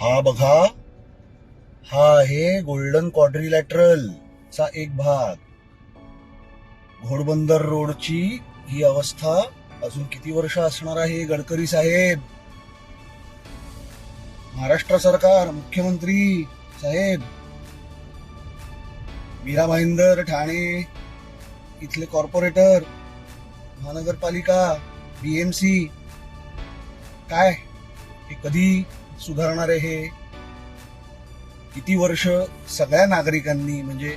हा बघा. हा आहे गोल्डन क्वाड्रिलॅटरल चा एक भाग. घोडबंदर रोडची ही अवस्था अजून किती वर्ष असणार आहे गडकरी साहेब? महाराष्ट्र सरकार मुख्यमंत्री साहेब. मीरा भाईंदर ठाणे इथले कॉर्पोरेटर महानगरपालिका बीएमसी काय? हे कधी सुधारणारे हे किती वर्ष सगळ्या नागरिकांनी म्हणजे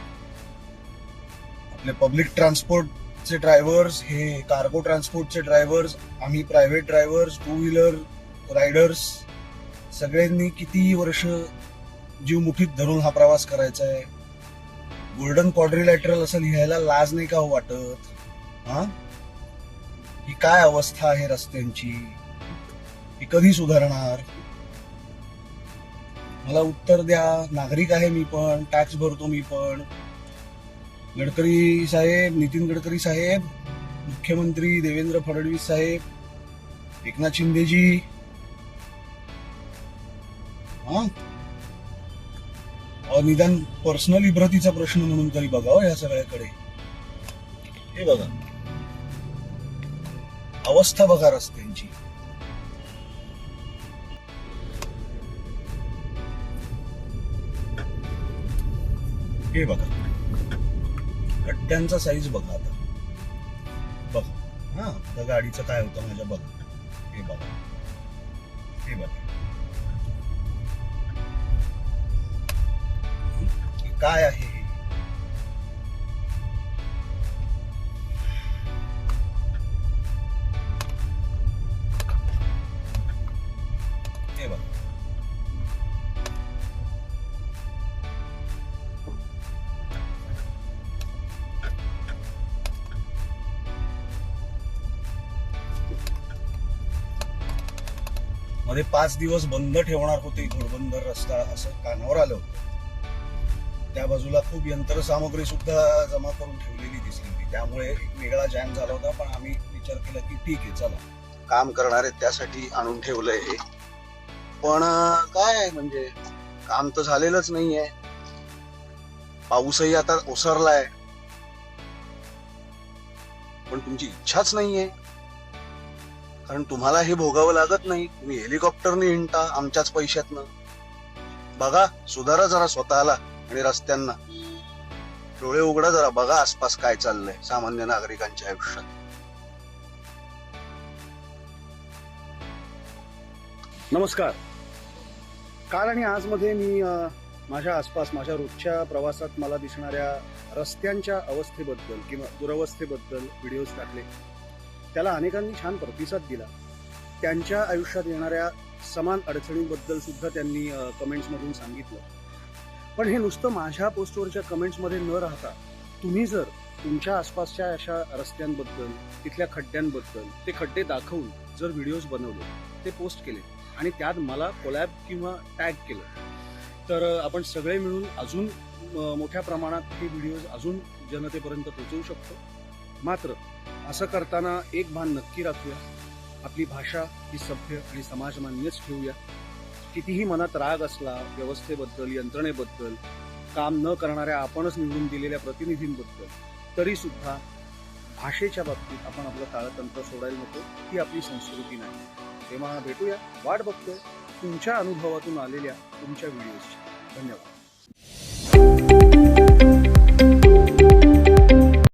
आपले पब्लिक ट्रान्सपोर्टचे ड्रायव्हर्स हे कार्गो ट्रान्सपोर्टचे ड्रायव्हर्स आम्ही private drivers two wheeler riders सगळ्यांनी किती वर्ष जीव मुठीत धरून हा प्रवास करायचा आहे. गोल्डन क्वाड्रिलॅटरल असं लिहायला लाज नाही का हो वाटत? हा? ही काय अवस्था आहे रस्त्यांची? ही कधी सुधारणार? मला उत्तर द्या. नागरिक आहे मी पण. टॅक्स भरतो मी पण. गडकरी साहेब नितीन गडकरी साहेब मुख्यमंत्री देवेंद्र फडणवीस साहेब एकनाथ शिंदेजी. हा? निदान पर्सनल इब्रतीचा प्रश्न म्हणून तरी बघावं या सगळ्याकडे. हे बघा. अवस्था बघा रस्त्यांची. हे बघा. कट्ट्यांचा साईज बघा आता. बघा. हा आता गाडीचं काय होतं माझ्या बघा. हे बघा. हे बघा. काय आहे? मध्ये पाच दिवस बंद ठेवणार होते घोडबंदर रस्ता असं कानावर आलं. होतं त्या बाजूला खूप यंत्रसामग्री सुद्धा जमा करून ठेवलेली दिसली होती. त्यामुळे एक वेगळा जॅम झाला होता पण आम्ही विचार केला की ठीक आहे चला. काम करणारे त्यासाठी आणून ठेवलंय हे. पण काय म्हणजे काम तर झालेलंच नाहीये. पाऊसही आता ओसरलाय. पण तुमची इच्छाच नाहीये. कारण तुम्हाला हे भोगावं लागत नाही. तुम्ही हेलिकॉप्टरने हिंडता आमच्याच पैशातनं. बघा सुधारा जरा स्वतःला आणि रस्त्यांना. डोळे उघडा जरा बघा आसपास काय चाललंय सामान्य नागरिकांच्या आयुष्यात. नमस्कार. काल आणि आजमध्ये मी माझ्या आसपास माझ्या रोजच्या प्रवासात मला दिसणाऱ्या रस्त्यांच्या अवस्थेबद्दल किंवा दुरवस्थेबद्दल व्हिडिओज टाकले. त्याला अनेकांनी छान प्रतिसाद दिला. त्यांच्या आयुष्यात येणाऱ्या समान अडचणींबद्दल सुद्धा त्यांनी कमेंट्समधून सांगितलं. पण हे नुसतं माझ्या पोस्टवरच्या कमेंट्समध्ये न राहता तुम्ही जर तुमच्या आसपासच्या अशा रस्त्यांबद्दल तिथल्या खड्ड्यांबद्दल ते खड्डे दाखवून जर व्हिडिओज बनवले ते पोस्ट केले आणि त्यात मला कोलॅब किंवा टॅग केलं तर आपण सगळे मिळून अजून मोठ्या प्रमाणात हे व्हिडिओज अजून जनतेपर्यंत पोहोचवू शकतो. मात्र असं करताना एक भान नक्की राखूया. आपली भाषा ही सभ्य आणि समाजमान्यच ठेवूया. कितीही मनात राग असला व्यवस्थेबद्दल यंत्रणेबद्दल काम न करणाऱ्या आपणच निवडून दिलेल्या प्रतिनिधींबद्दल तरी सुद्धा भाषेच्या बाबतीत आपण आपलं ताळतंत्र सोडायला नको ही आपली संस्कृती नाही. तेव्हा भेटूया. वाट बघतोय. तुमच्या अनुभवातून आलेल्या तुमच्या व्हिडिओजची धन्यवाद.